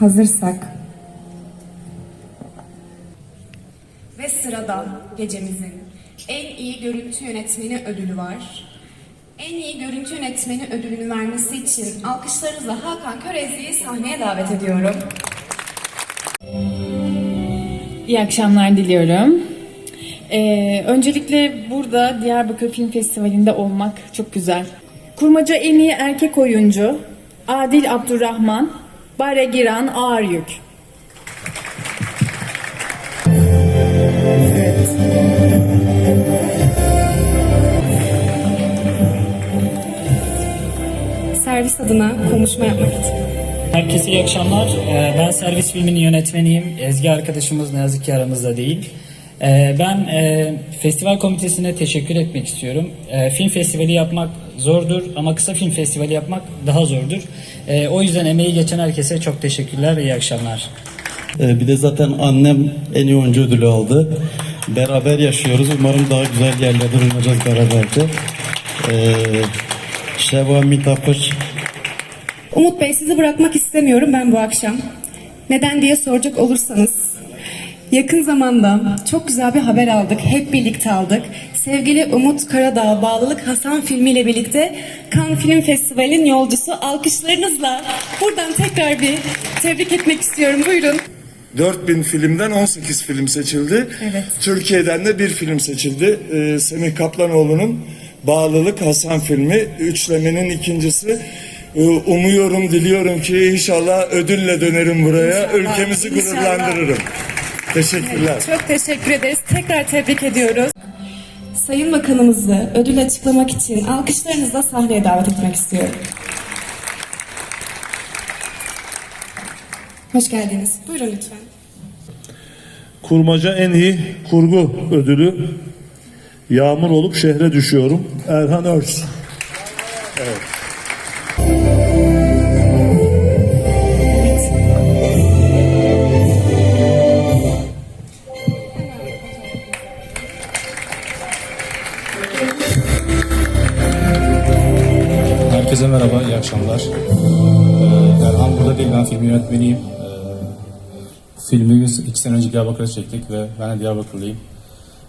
hazırsak. Ve sırada gecemizin en iyi görüntü yönetmeni ödülü var. En iyi görüntü yönetmeni ödülünü vermesi için alkışlarınızla Hakan Körezli'yi sahneye davet ediyorum. İyi akşamlar diliyorum. Ee, öncelikle burada Diyarbakır Film Festivali'nde olmak çok güzel. Kurmaca en iyi erkek oyuncu Adil Abdurrahman, Bare Giran Ağır Yük. Servis adına konuşma yapmak için. Herkese iyi akşamlar. Ee, Ben servis filminin yönetmeniyim. Ezgi arkadaşımız ne yazık ki aramızda değil. Ee, Ben e, festival komitesine teşekkür etmek istiyorum. Ee, Film festivali yapmak zordur ama kısa film festivali yapmak daha zordur. Ee, O yüzden emeği geçen herkese çok teşekkürler. İyi akşamlar. Bir de zaten annem en iyi oyuncu ödülü aldı. Beraber yaşıyoruz. Umarım daha güzel yerlerde bulunacağız beraberce. Şeva Mitapır Umut Bey sizi bırakmak istemiyorum ben bu akşam. Neden diye soracak olursanız. Yakın zamanda çok güzel bir haber aldık. Hep birlikte aldık. Sevgili Umut Karadağ Bağlılık Hasan filmiyle birlikte Cannes Film Festivali'nin yolcusu alkışlarınızla buradan tekrar bir tebrik etmek istiyorum. Buyurun. 4000 filmden 18 film seçildi. Evet. Türkiye'den de bir film seçildi. Ee, Semih Kaplanoğlu'nun Bağlılık Hasan filmi. Üçlemenin ikincisi. Ee, umuyorum, diliyorum ki inşallah ödülle dönerim buraya. İnşallah, Ülkemizi inşallah. Teşekkürler. Çok teşekkür ederiz. Tekrar tebrik ediyoruz. Sayın Bakanımızı ödül açıklamak için alkışlarınızla sahneye davet etmek istiyorum. Hoş geldiniz. Buyurun lütfen. Kurmaca en iyi kurgu ödülü Yağmur olup şehre düşüyorum. Erhan Örs. Herkese merhaba, iyi akşamlar. Ee, Erhan burada değil, ben film yönetmeniyim. Ee, filmi biz iki sene önce Diyarbakır'da çektik ve ben de Diyarbakırlıyım.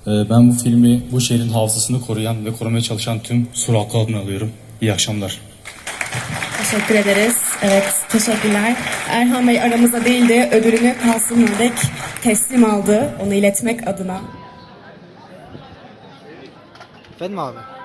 Ee, ben bu filmi, bu şehrin hafızasını koruyan ve korumaya çalışan tüm sur halkı adına alıyorum. İyi akşamlar. Teşekkür ederiz. Evet, teşekkürler. Erhan Bey aramızda değildi. Ödülünü Kasım Ördek teslim aldı. Onu iletmek adına. Efendim abi?